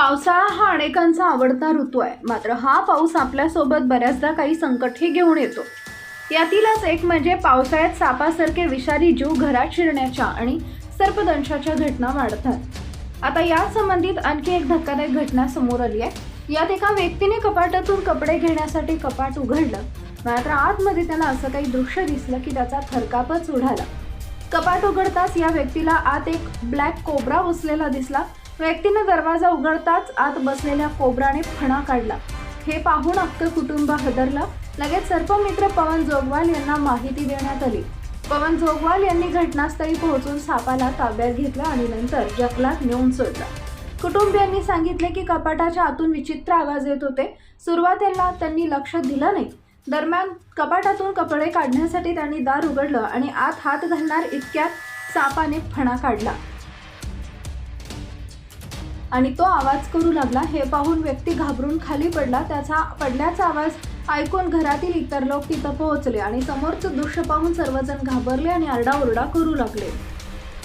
पावसाळा हा अनेकांचा आवडता ऋतू आहे. मात्र हा पाऊस आपल्यासोबत बऱ्याचदा काही संकटही घेऊन येतो. यातीलच एक म्हणजे पावसाळ्यात सापासारखे विषारी जीव घरात शिरण्याच्या आणि सर्पदंशाच्या घटना वाढतात. आता या संबंधित आणखी एक धक्कादायक घटना समोर आली आहे. यात एका व्यक्तीने कपाटातून कपडे घेण्यासाठी कपाट उघडलं. मात्र आतमध्ये त्याला असं काही दृश्य दिसलं की त्याचा थरकापच उडाला. कपाट उघडताच या व्यक्तीला आत एक ब्लॅक कोबरा बसलेला दिसला. व्यक्तीने दरवाजा उघडताच आत बसलेल्या कोबराने फणा काढला. हे पाहून अख्खं कुटुंब हदरलं. लगेच सर्पमित्र पवन जोगवाल यांना माहिती देण्यात आली. पवन जोगवाल यांनी घटनास्थळी पोहोचून सापाला ताब्यात घेतलं आणि नंतर जंगलात नेऊन सोडलं. कुटुंबियांनी सांगितले की कपाटाच्या आतून विचित्र आवाज येत होते. सुरुवातीला त्यांनी लक्ष दिलं नाही. दरम्यान कपाटातून कपडे काढण्यासाठी त्यांनी दार उघडलं आणि आत हात घालणार इतक्यात सापाने फणा काढला. आणि तो आवाज करू लागला. हे पाहून व्यक्ती घाबरून खाली पडला. त्याचा पडल्याचा आवाज ऐकून घरातील इतर लोक तिथं पोहोचले आणि समोरचं दृश्य पाहून सर्वजण घाबरले आणि आरडाओरडा करू लागले.